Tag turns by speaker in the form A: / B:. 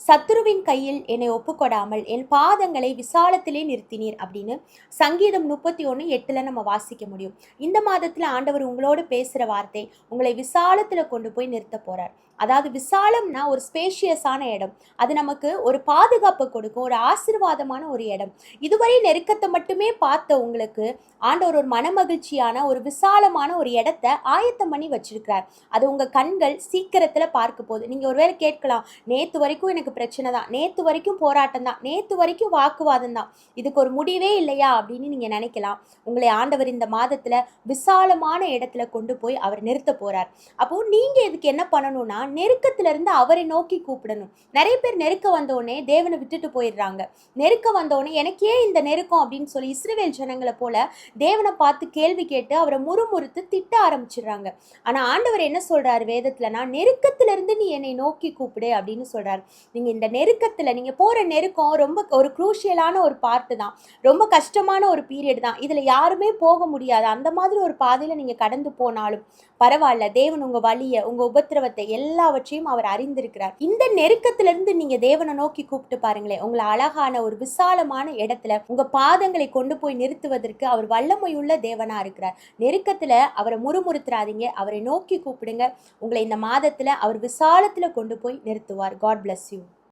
A: சத்துருவின் கையில் என்னை ஒப்புக்கொடாமல் என் பாதங்களை விசாலத்திலே நிறுத்தினீர் அப்படின்னு சங்கீதம் முப்பத்தி ஒன்று எட்டில் நம்ம வாசிக்க முடியும். இந்த மாதத்தில் ஆண்டவர் உங்களோடு பேசுகிற வார்த்தை உங்களை விசாலத்தில் கொண்டு போய் நிறுத்த போகிறார் அதாவது விசாலம்னா ஒரு ஸ்பேஷியஸான இடம். அது நமக்கு ஒரு பாதுகாப்பை கொடுக்கும் ஒரு ஆசீர்வாதமான ஒரு இடம். இதுவரை நெருக்கத்தை மட்டுமே பார்த்த உங்களுக்கு ஆண்டவர் ஒரு மனமகிழ்ச்சியான ஒரு விசாலமான ஒரு இடத்த ஆயத்தம் பண்ணி வச்சிருக்கிறார். அது உங்கள் கண்கள் சீக்கிரத்தில் பார்க்க போகுது. நீங்கள் ஒருவேளை கேட்கலாம் நேற்று வரைக்கும் எனக்கு பிரச்சனை தான். நேற்று வரைக்கும் போராட்டம் தான். நேற்று வரைக்கும் வாக்குவாதம் தான். இதுக்கு ஒரு முடிவே இல்லையா அப்படின்னு நீங்கள் நினைக்கலாம். உங்களை ஆண்டவர் இந்த மாதத்தில் விசாலமான இடத்துல கொண்டு போய் அவர் நிறுத்த போகிறார் அப்போது நீங்கள் இதுக்கு என்ன பண்ணணும்னா நெருக்கத்துல இருந்து அவரை நோக்கி கூப்பிடணும். நிறைய பேர் நெருக்க வந்தோடனே தேவனை விட்டுட்டு போயிடுறாங்க. நெருக்க வந்தோடனே எனக்கே இந்த நெருக்கம் அப்படின்னு சொல்லி இஸ்ரவேல் ஜனங்களை போல தேவனை பார்த்து கேள்வி கேட்டு அவரை முறுமுறுத்து திட்ட ஆரம்பிச்சிடுறாங்க. ஆனால் ஆண்டவர் என்ன சொல்கிறார் வேதத்துலனா நெருக்கத்திலிருந்து நீ என்னை நோக்கி கூப்பிடு அப்படின்னு சொல்கிறார் நீங்கள் இந்த நெருக்கத்தில் நீங்கள் போகிற நெருக்கம் ரொம்ப ஒரு குரூஷியலான ஒரு பார்ட்டு தான். ரொம்ப கஷ்டமான ஒரு பீரியட் தான். இதில் யாருமே போக முடியாது. அந்த மாதிரி ஒரு பாதையில் நீங்கள் கடந்து போனாலும் பரவாயில்ல. தேவன் உங்கள் வழியை உங்கள் உபத்திரவத்தை எல்லாவற்றையும் அவர் அறிந்திருக்கிறார். இந்த நெருக்கத்துல நீங்கள் தேவனை நோக்கி கூப்பிட்டு பாருங்களேன். உங்களை அழகான ஒரு விசாலமான இடத்துல உங்கள் பாதங்களை கொண்டு போய் நிறுத்துவதற்கு அவர் வல்லமையுள்ள தேவனாக இருக்கிறார். நெருக்கத்தில் அவரை முறுமுறுத்துறாதீங்க. அவரை நோக்கி கூப்பிடுங்க. உங்களை இந்த மாதத்தில் அவர் விசாலத்தில் கொண்டு போய் நிறுத்துவார். God bless you